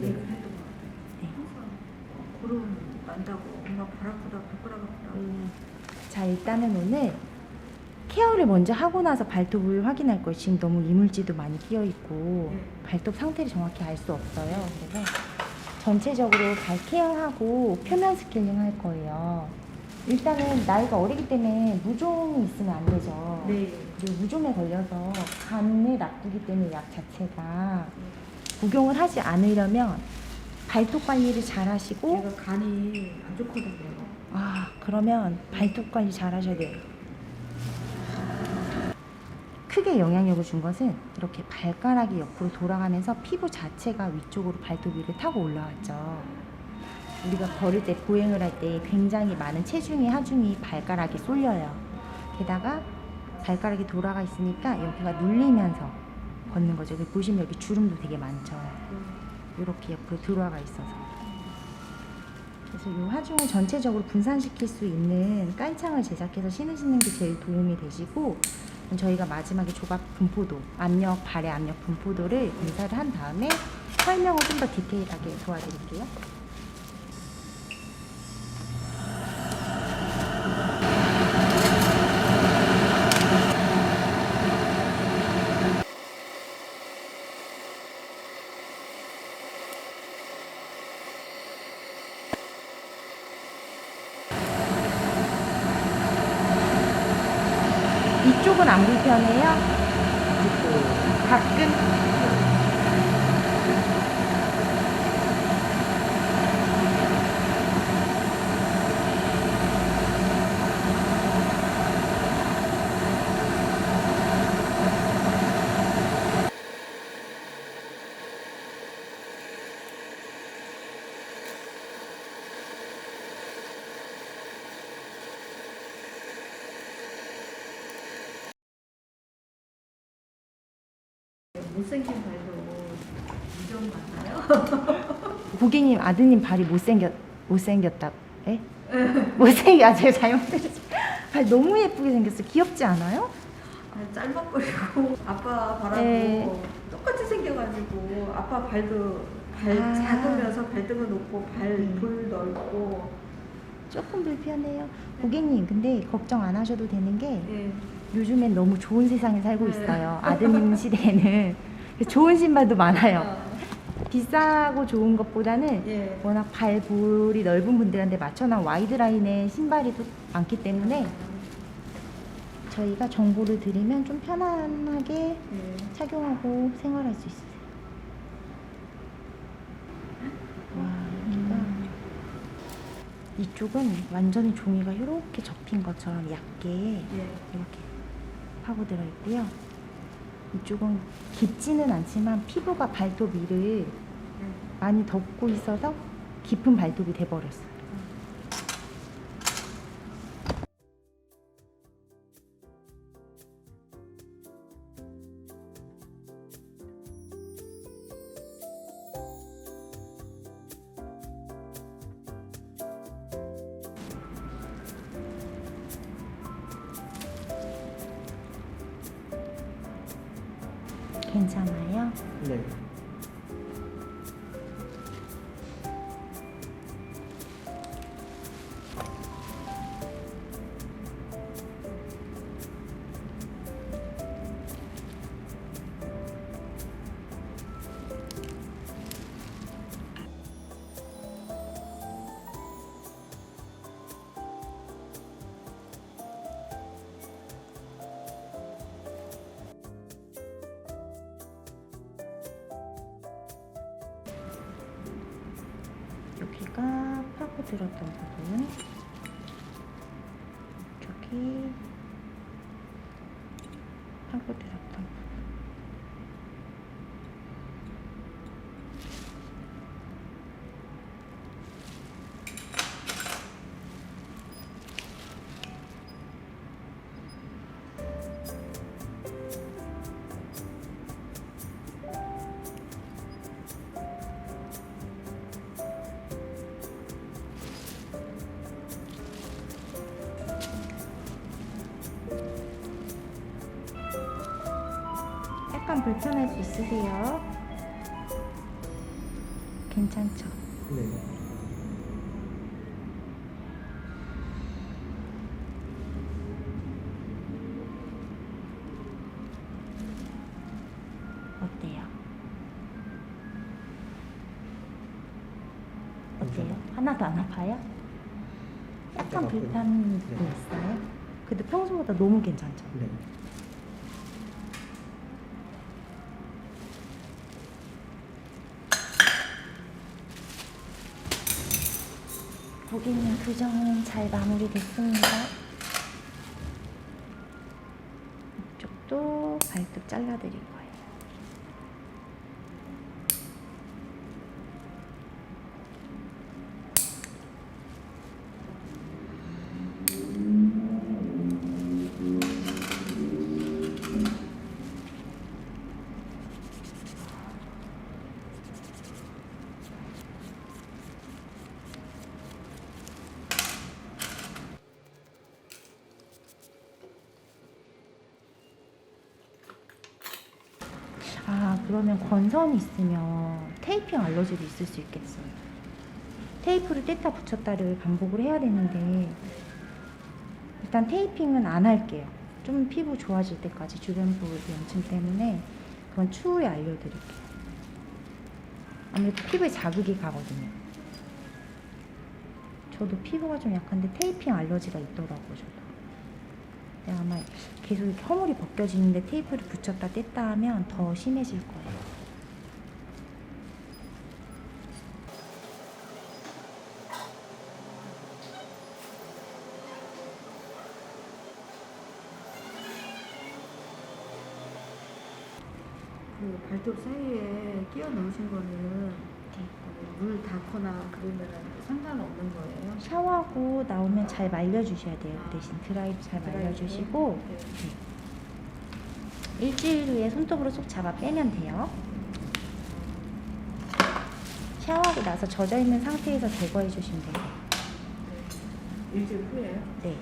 네. 네. 고름 난다고 엄마 아프다. 음, 자 일단은 오늘 케어를 먼저 하고 나서 발톱을 확인할 거예요. 지금 너무 이물질도 많이 끼어 있고 네. 발톱 상태를 정확히 알 수 없어요. 그래서 전체적으로 발 케어하고 표면 스케일링 할 거예요. 일단은 나이가 어리기 때문에 무좀이 있으면 안 되죠. 네. 그리고 무좀에 걸려서 간을 나쁘기 때문에 약 자체가 복용을 하지 않으려면 발톱 관리를 잘 하시고 제가 간이 안 좋거든요. 아 그러면 발톱 관리 잘 하셔야 돼요. 크게 영향력을 준 것은 이렇게 발가락이 옆으로 돌아가면서 피부 자체가 위쪽으로 발톱 위를 타고 올라왔죠. 우리가 걸을 때 보행을 할 때 굉장히 많은 체중이 하중이 발가락에 쏠려요. 게다가 발가락이 돌아가 있으니까 여기가 눌리면서 걷는 거죠. 여기 보시면 여기 주름도 되게 많죠. 이렇게 옆으로 들어가 있어서. 그래서 이 하중을 전체적으로 분산시킬 수 있는 깔창을 제작해서 신으시는 게 제일 도움이 되시고 저희가 마지막에 조각 분포도, 압력, 발의 압력 분포도를 검사를 한 다음에 설명을 좀 더 디테일하게 도와드릴게요. 이쪽은 안 불편해요? 가끔? 못생긴 발도 무좀 맞나요? 고객님 아드님 발이 못생겼 못생겼다. 에? 못생겨 아, 제가 잘못 들었어요. 발 너무 예쁘게 생겼어. 귀엽지 않아요? 아, 짧아버리고 아빠 발하고 네. 똑같이 생겨가지고 아빠 발도 발 아. 작으면서 발등은 높고 네. 발볼 넓고 조금 불편해요. 고객님 근데 걱정 안 하셔도 되는 게 예. 요즘엔 너무 좋은 세상에 살고 네. 있어요. 아드님 시대에는 좋은 신발도 많아요. 아, 비싸고 좋은 것보다는 예. 워낙 발볼이 넓은 분들한테 맞춰놓은 와이드 라인의 신발이 또 많기 때문에 저희가 정보를 드리면 좀 편안하게 예. 착용하고 생활할 수 있어요. 와, 여기가 이쪽은 완전히 종이가 이렇게 접힌 것처럼 얇게 예. 이렇게 파고들어 있고요. 이쪽은 깊지는 않지만 피부가 발톱 위를 예. 많이 덮고 있어서 깊은 발톱이 돼버렸어요. 괜찮아요? 네. 여기가 파고들었던 부분 이쪽이 약간 불편할 수 있으세요. 괜찮죠? 네. 어때요? 어때요? 하나도 안 아파요? 약간 거 네. 있어요? 근데 평소보다 너무 괜찮죠? 네. 고객님 교정은 잘 마무리됐습니다. 이쪽도 발톱 잘라드릴 거예요. 아, 그러면 건선이 있으면 테이핑 알러지도 있을 수 있겠어요. 테이프를 뗐다 붙였다를 반복을 해야 되는데 일단 테이핑은 안 할게요. 좀 피부 좋아질 때까지 주변부 염증 때문에 그건 추후에 알려드릴게요. 아무래도 피부에 자극이 가거든요. 저도 피부가 좀 약한데 테이핑 알러지가 있더라고요, 저도. 아마 계속 이렇게 허물이 벗겨지는데 테이프를 붙였다 뗐다 하면 더 심해질 거예요. 그 발톱 사이에 끼워 넣으신 거는 네. 물 닿거나 그러면 상관없는 거예요? 샤워하고 나오면 잘 말려주셔야 돼요. 그 대신 드라이도 잘 말려주시고 네. 일주일 후에 손톱으로 쏙 잡아 빼면 돼요. 샤워하고 나서 젖어 있는 상태에서 제거해 주시면 돼요. 일주일 후에요? 네.